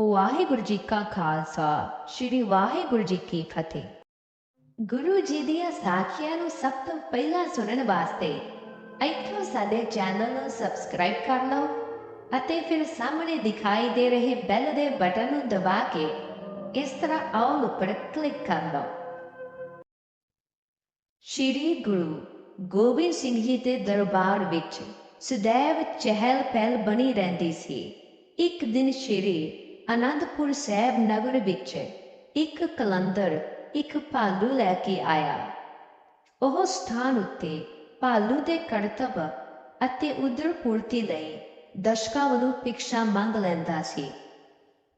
ਵਾਹਿਗੁਰੂ ਜੀ ਕਾ ਖਾਲਸਾ, ਸ੍ਰੀ ਵਾਹਿਗੁਰੂ ਜੀ ਕੀ ਫਤਿਹ। ਗੁਰੂ ਜੀ ਦੀਆਂ ਸਾਖੀਆਂ ਨੂੰ ਸਭ ਤੋਂ ਪਹਿਲਾਂ ਸੁਣਨ ਵਾਸਤੇ ਇੱਥੋਂ ਸਾਡੇ ਚੈਨਲ ਨੂੰ ਸਬਸਕ੍ਰਾਈਬ ਕਰ ਲਓ ਅਤੇ ਫਿਰ ਸਾਹਮਣੇ ਦਿਖਾਈ ਦੇ ਰਹੇ ਬੈਲ ਦੇ ਬਟਨ ਨੂੰ ਦਬਾ ਕੇ ਇਸ ਤਰ੍ਹਾਂ ਆਲ ਉੱਪਰ ਕਲਿੱਕ ਕਰ ਲਓ। ਸ਼੍ਰੀ ਗੁਰੂ ਗੋਬਿੰਦ ਸਿੰਘ ਜੀ ਦੇ ਦਰਬਾਰ ਵਿੱਚ ਸदैव ਚਹਿਲ ਪਹਿਲ ਬਣੀ ਰਹਿੰਦੀ ਸੀ। ਇੱਕ ਦਿਨ ਸ਼੍ਰੀ ਅਨੰਦਪੁਰ ਸਾਹਿਬ ਨਗਰ ਵਿੱਚ ਇੱਕ ਕਲੰਦਰ, ਇੱਕ ਭਾਲੂ ਲੈ ਕੇ ਆਇਆ। ਉਹ ਸਥਾਨ ਉੱਤੇ ਭਾਲੂ ਦੇ ਕਰਤੱਵ ਅਤੇ ਉਦਰ ਪੂਰਤੀ ਲਈ ਦਰਸ਼ਕਾਂ ਵੱਲੋਂ ਭਿਕਸ਼ਾ ਮੰਗ ਲੈਂਦਾ ਸੀ।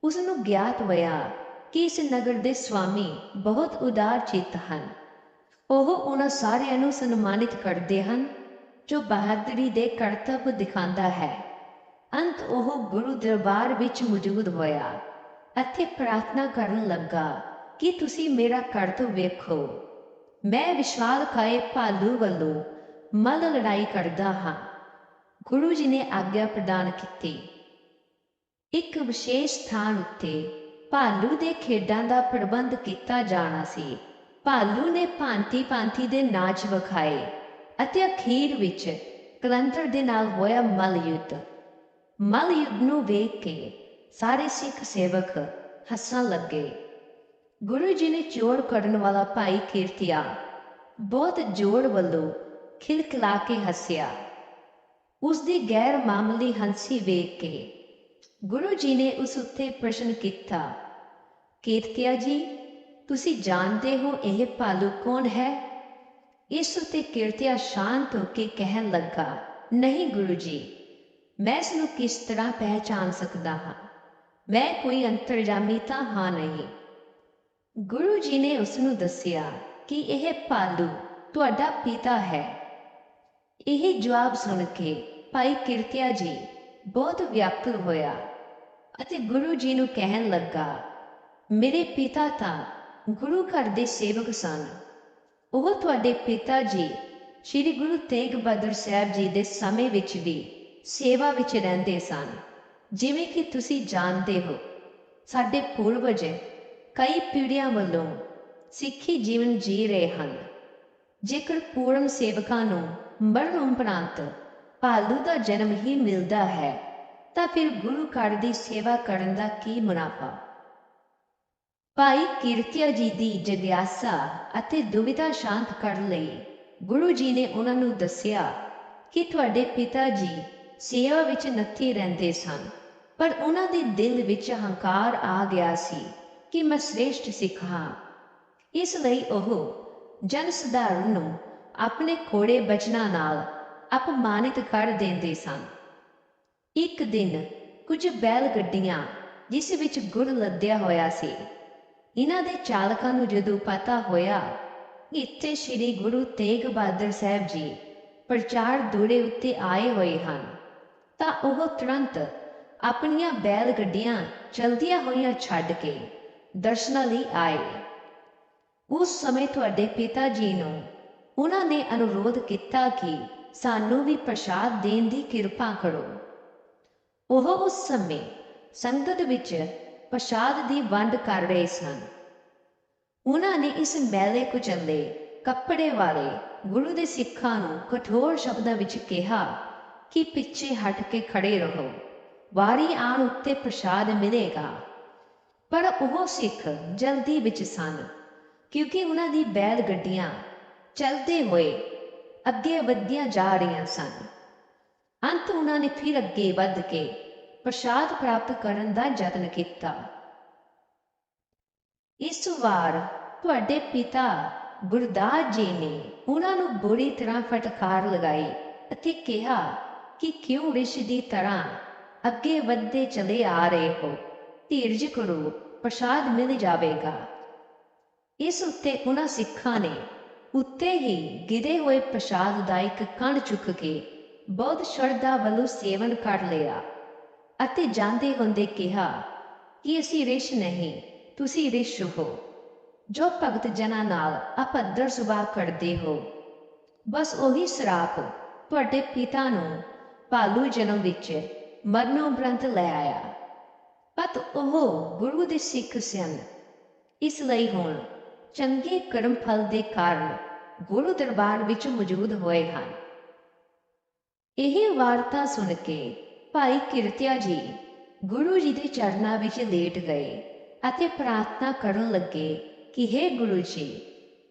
ਉਸ ਨੂੰ ਗਿਆਤ ਹੋਇਆ ਕਿ ਇਸ ਨਗਰ ਦੇ ਸਵਾਮੀ ਬਹੁਤ ਉਦਾਰ ਚਿੱਤ ਹਨ। ਉਹ ਉਹਨਾਂ ਸਾਰਿਆਂ ਨੂੰ ਸਨਮਾਨਿਤ ਕਰਦੇ ਹਨ, ਜੋ ਬਹਾਦਰੀ ਦੇ ਕਰਤੱਵ ਦਿਖਾਉਂਦਾ ਹੈ। ਅੰਤ ਉਹ ਗੁਰੂ ਦਰਬਾਰ ਵਿੱਚ ਮੌਜੂਦ ਹੋਇਆ ਅਤੇ ਪ੍ਰਾਰਥਨਾ ਕਰਨ ਲੱਗਾ ਕਿ ਤੁਸੀਂ ਮੇਰਾ ਕਰਤਵ ਵੇਖੋ। ਮੈਂ ਵਿਸ਼ਾਲ ਕਾਏ ਭਾਲੂ ਵੱਲੋਂ ਮਲ ਲੜਾਈ ਕਰਦਾ ਹਾਂ। ਗੁਰੂ ਜੀ ਨੇ ਆਗਿਆ ਪ੍ਰਦਾਨ ਕੀਤੀ। ਇੱਕ ਵਿਸ਼ੇਸ਼ ਸਥਾਨ ਉੱਤੇ ਭਾਲੂ ਦੇ ਖੇਡਾਂ ਦਾ ਪ੍ਰਬੰਧ ਕੀਤਾ ਜਾਣਾ ਸੀ। ਭਾਲੂ ਨੇ ਭਾਂਤੀ ਭਾਂਤੀ ਦੇ ਨਾਚ ਵਿਖਾਏ ਅਤੇ ਅਖੀਰ ਵਿੱਚ ਕਲੰਤਰ ਦੇ ਨਾਲ ਹੋਇਆ ਮਲ ਯੁੱਧ। ਮਲ ਯੁੱਧ ਨੂੰ ਵੇਖ ਕੇ ਸਾਰੇ ਸਿੱਖ ਸੇਵਕ ਹੱਸਣ ਲੱਗੇ ਗੁਰੂ ਜੀ ਨੇ ਚੋੜ ਕਰਨ ਵਾਲਾ ਭਾਈ ਕੀਰਤੀਆ ਬਹੁਤ ਜੋੜ ਵੱਲੋਂ ਖਿਲਖਿਲਾ ਕੇ ਹੱਸਿਆ ਉਸ ਦੀ ਗੈਰ ਮਾਮੂਲੀ ਹੰਸੀ ਵੇਖ ਕੇ ਗੁਰੂ ਜੀ ਨੇ ਉਸ ਉੱਤੇ ਪ੍ਰਸ਼ਨ ਕੀਤਾ ਕੀਰਤੀਆ ਜੀ ਤੁਸੀਂ ਜਾਣਦੇ ਹੋ ਇਹ ਭਾਲੂ ਕੌਣ ਹੈ ਇਸ ਉਤੇ ਕੀਰਤੀਆ ਸ਼ਾਂਤ ਹੋ ਕੇ ਕਹਿਣ ਲੱਗਾ ਨਹੀਂ ਗੁਰੂ ਜੀ ਮੈਂ ਇਸ ਨੂੰ ਕਿਸ ਤਰ੍ਹਾਂ ਪਹਿਚਾਨ ਸਕਦਾ ਹਾਂ? ਮੈਂ ਕੋਈ ਅੰਤਰਜਾਮੀ ਤਾਂ ਹਾਂ ਨਹੀਂ। ਗੁਰੂ ਜੀ ਨੇ ਉਸ ਨੂੰ ਦੱਸਿਆ ਕਿ ਇਹ ਪਾਲੂ ਤੁਹਾਡਾ ਪਿਤਾ ਹੈ। ਇਹ ਜਵਾਬ ਸੁਣ ਕੇ ਭਾਈ ਕੀਰਤੀਆ ਜੀ ਬਹੁਤ ਵਿਅਕਤ ਹੋਇਆ ਅਤੇ ਗੁਰੂ ਜੀ ਨੂੰ ਕਹਿਣ ਲੱਗਾ, ਮੇਰੇ ਪਿਤਾ ਤਾਂ ਗੁਰੂ ਘਰ ਦੇ ਸੇਵਕ ਸਨ। ਉਹ ਤੁਹਾਡੇ ਪਿਤਾ ਜੀ, ਸ੍ਰੀ ਗੁਰੂ ਤੇਗ ਬਹਾਦਰ ਸਾਹਿਬ ਜੀ ਦੇ ਸਮੇਂ ਵਿੱਚ ਵੀ ਸੇਵਾ ਵਿੱਚ ਰਹਿੰਦੇ ਸਨ। ਜਿਵੇਂ ਕਿ ਤੁਸੀਂ ਜਾਣਦੇ ਹੋ, ਸਾਡੇ ਪੂਰਵਜ ਕਈ ਪੀੜ੍ਹੀਆਂ ਵੱਲੋਂ ਸਿੱਖੀ ਜੀਵਨ ਜੀ ਰਹੇ ਹਨ। ਜੇਕਰ ਪੂਰਮ ਸੇਵਕਾਂ ਨੂੰ ਮਰਨ ਉਪਰੰਤ ਭਾਲੂ ਦਾ ਜਨਮ ਹੀ ਮਿਲਦਾ ਹੈ, ਤਾਂ ਫਿਰ ਗੁਰੂ ਘਰ ਦੀ ਸੇਵਾ ਕਰਨ ਦਾ ਕੀ ਮੁਨਾਫਾ? ਭਾਈ ਕੀਰਤੀਆ ਜੀ ਦੀ ਜਗਿਆਸਾ ਅਤੇ ਦੁਵਿਧਾ ਸ਼ਾਂਤ ਕਰਨ ਲਈ ਗੁਰੂ ਜੀ ਨੇ ਉਹਨਾਂ ਨੂੰ ਦੱਸਿਆ ਕਿ ਤੁਹਾਡੇ ਪਿਤਾ ਜੀ ਸੇਵਾ ਵਿੱਚ ਨੱਥੀ ਰਹਿੰਦੇ ਸਨ। ਪਰ ਉਹਨਾਂ ਦੇ ਦਿਲ ਵਿੱਚ ਹੰਕਾਰ ਆ ਗਿਆ ਸੀ ਕਿ ਮੈਂ ਸ੍ਰੇਸ਼ਟ ਸਿੱਖ ਹਾਂ। ਇਸ ਲਈ ਉਹ ਜਨ ਸਧਾਰਨ ਨੂੰ ਆਪਣੇ ਕੋੜੇ ਬਚਨਾਂ ਨਾਲ ਅਪਮਾਨਿਤ ਕਰ ਦਿੰਦੇ ਸਨ। ਇੱਕ ਦਿਨ ਕੁਝ ਬੈਲ ਗੱਡੀਆਂ ਜਿਸ ਵਿੱਚ ਗੁਰ ਲੱਦਿਆ ਹੋਇਆ ਸੀ, ਇਹਨਾਂ ਦੇ ਚਾਲਕਾਂ ਨੂੰ ਜਦੋਂ ਪਤਾ ਹੋਇਆ, ਇੱਥੇ ਸ੍ਰੀ ਗੁਰੂ ਤੇਗ ਬਹਾਦਰ ਸਾਹਿਬ ਜੀ ਪ੍ਰਚਾਰ ਦੂੜੇ ਉੱਤੇ ਆਏ ਹੋਏ ਹਨ। ਤਾਂ ਉਹ ਤੁਰੰਤ ਆਪਣੀਆਂ ਬੈਲ ਗੱਡੀਆਂ ਚਲਦੀਆਂ ਹੋਈਆਂ ਛੱਡ ਕੇ ਦਰਸ਼ਨਾਂ ਲਈ ਆਏ। ਉਸ ਸਮੇਂ ਤੁਹਾਡੇ ਪਿਤਾ ਜੀ ਨੂੰ ਉਹਨਾਂ ਨੇ ਅਨੁਰੋਧ ਕੀਤਾ ਕਿ ਸਾਨੂੰ ਵੀ ਪ੍ਰਸ਼ਾਦ ਦੇਣ ਦੀ ਕਿਰਪਾ ਕਰੋ। ਉਹ ਉਸ ਸਮੇਂ ਸੰਗਤ ਵਿੱਚ ਪ੍ਰਸ਼ਾਦ ਦੀ ਵੰਡ ਕਰ ਰਹੇ ਸਨ। ਉਹਨਾਂ ਨੇ ਇਸ ਮੈਲੇ ਕੁਚਲੇ ਕੱਪੜੇ ਵਾਲੇ ਗੁਰੂ ਦੇ ਸਿੱਖਾਂ ਨੂੰ ਕਠੋਰ ਸ਼ਬਦਾਂ ਵਿੱਚ ਕਿਹਾ ਕਿ ਪਿੱਛੇ ਹਟ ਕੇ ਖੜੇ ਰਹੋ ਵਾਰੀ ਆਣ ਉੱਤੇ ਪ੍ਰਸ਼ਾਦ ਮਿਲੇਗਾ ਪਰ ਉਹ ਸਿੱਖ ਜਲਦੀ ਵਿੱਚ ਸਨ ਕਿਉਂਕਿ ਉਹਨਾਂ ਦੀ ਬੈਲ ਗੱਡੀਆਂ ਚਲਦੇ ਹੋਏ ਅੱਗੇ ਵਧੀਆਂ ਜਾ ਰਹੀਆਂ ਸਨ ਅੰਤ ਉਹਨਾਂ ਨੇ ਫਿਰ ਅੱਗੇ ਵੱਧ ਕੇ ਪ੍ਰਸ਼ਾਦ ਪ੍ਰਾਪਤ ਕਰਨ ਦਾ ਯਤਨ ਕੀਤਾ ਇਸ ਵਾਰ ਤੁਹਾਡੇ ਪਿਤਾ ਗੁਰਦਾਸ ਜੀ ਨੇ ਉਹਨਾਂ ਨੂੰ ਬੁਰੀ ਤਰ੍ਹਾਂ ਫਟਕਾਰ ਲਗਾਈ ਅਤੇ ਕਿਹਾ ਕਿ ਕਿਉਂ ਰਿਸ਼ ਦੀ ਤਰ੍ਹਾਂ ਅੱਗੇ ਵੱਧਦੇ ਚਲੇ ਆ ਰਹੇ ਹੋ? ਧੀਰਜ ਕਰੋ, ਪ੍ਰਸ਼ਾਦ ਮਿਲ ਜਾਵੇਗਾ। ਇਸ ਉੱਤੇ ਉਹਨਾਂ ਸਿੱਖਾਂ ਨੇ ਉੱਤੇ ਹੀ ਗਿਰੇ ਹੋਏ ਪ੍ਰਸ਼ਾਦ ਦਾ ਇੱਕ ਕਣ ਚੁੱਕ ਕੇ ਬਹੁਤ ਸ਼ਰਧਾ ਵੱਲੋਂ ਸੇਵਨ ਕਰ ਲਿਆ ਅਤੇ ਜਾਂਦੇ ਹੁੰਦੇ ਕਿਹਾ, ਕਿ ਅਸੀਂ ਰਿਸ਼ ਨਹੀਂ, ਤੁਸੀਂ ਰਿਸ਼ ਹੋ। ਜੋ ਭਗਤ ਜਨਾਂ ਨਾਲ ਅਪੱਦਰ ਸੁਭਾਅ ਕਰਦੇ ਹੋ। ਬਸ ਉਹੀ ਸਰਾਪ ਤੁਹਾਡੇ ਪਿਤਾ ਨੂੰ ਭਾਲੂ ਜਨਮ ਵਿੱਚ ਮਰਨੋਂ ਉਪਰੰਤ ਲੈ ਆਇਆ। ਪਤ ਉਹ ਗੁਰੂ ਦੇ ਸਿੱਖ ਸਨ। ਇਸ ਲਈ ਹੁਣ ਚੰਗੇ ਕਰਮ ਫਲ ਦੇ ਕਾਰਨ ਗੁਰੂ ਦਰਬਾਰ ਵਿੱਚ ਮੌਜੂਦ ਹੋਏ ਹਨ। ਇਹ ਵਾਰਤਾ ਸੁਣ ਕੇ ਭਾਈ ਕਿਰਤਿਆ ਜੀ ਗੁਰੂ ਜੀ ਦੇ ਚਰਨਾਂ ਵਿੱਚ ਲੇਟ ਗਏ ਅਤੇ ਪ੍ਰਾਰਥਨਾ ਕਰਨ ਲੱਗੇ ਕਿ हे ਗੁਰੂ ਜੀ,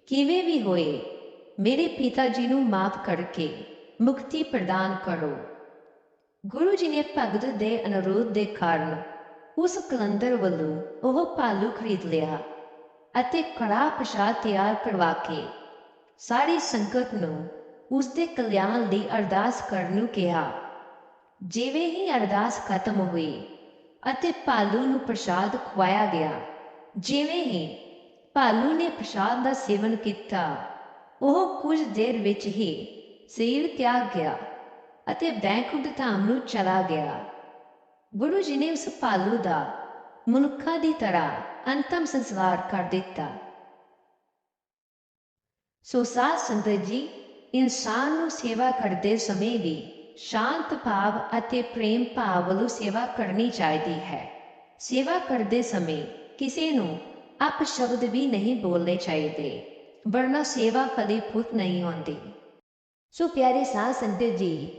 ਕਿਵੇਂ ਵੀ ਹੋਏ, ਮੇਰੇ ਪਿਤਾ ਜੀ ਨੂੰ ਮਾਫ ਕਰਕੇ ਮੁਕਤੀ ਪ੍ਰਦਾਨ ਕਰੋ। ਗੁਰੂ ਜੀ ਨੇ ਭਗਤ ਦੇ ਅਨੁਰੋਧ ਦੇ ਕਾਰਨ ਉਸ ਕਲੰਦਰ ਵੱਲੋਂ ਉਹ ਭਾਲੂ ਖਰੀਦ ਲਿਆ ਅਤੇ ਕੜਾ ਪ੍ਰਸ਼ਾਦ ਤਿਆਰ ਕਰਵਾ ਕੇ ਸਾਰੀ ਸੰਗਤ ਨੂੰ ਉਸ ਦੇ ਕਲਿਆਣ ਲਈ ਅਰਦਾਸ ਕਰਨ ਨੂੰ ਕਿਹਾ। ਜਿਵੇਂ ਹੀ ਅਰਦਾਸ ਖਤਮ ਹੋਈ ਅਤੇ ਭਾਲੂ ਨੂੰ ਪ੍ਰਸ਼ਾਦ ਖਵਾਇਆ ਗਿਆ, ਜਿਵੇਂ ਹੀ ਭਾਲੂ ਨੇ ਪ੍ਰਸ਼ਾਦ ਦਾ ਸੇਵਨ ਕੀਤਾ, ਉਹ ਕੁਝ ਦੇਰ ਵਿੱਚ ਹੀ ਸਰੀਰ ਤਿਆਗ ਗਿਆ। ਅਤੇ ਬੈਂਕੁੰਠ ਧਾਮ ਨੂੰ ਚਲਾ ਗਿਆ। ਗੁਰੂ ਜੀ ਨੇ ਉਸ ਭਾਲੂ ਦਾ ਮਨੁੱਖਾਂ ਦੀ ਤਰ੍ਹਾਂ ਅੰਤਮ ਸੰਸਕਾਰ ਕਰ ਦਿੱਤਾ। ਸੋ ਸਾਧ ਸੰਗਤ ਜੀ, ਇਨਸਾਨ ਨੂੰ ਸੇਵਾ ਕਰਦੇ ਸਮੇਂ ਵੀ ਸ਼ਾਂਤ ਭਾਵ ਅਤੇ ਪ੍ਰੇਮ ਭਾਵ ਵੱਲੋਂ ਸੇਵਾ ਕਰਨੀ ਚਾਹੀਦੀ ਹੈ। ਸੇਵਾ ਕਰਦੇ ਸਮੇਂ ਕਿਸੇ ਨੂੰ ਅਪ ਸ਼ਬਦ ਵੀ ਨਹੀਂ ਬੋਲਣੇ ਚਾਹੀਦੇ, ਵਰਨਾ ਸੇਵਾ ਫਲੀਭੂਤ ਨਹੀਂ ਹੁੰਦੀ ਸੋ ਪਿਆਰੇ ਸਾਧ ਸੰਗਤ ਜੀ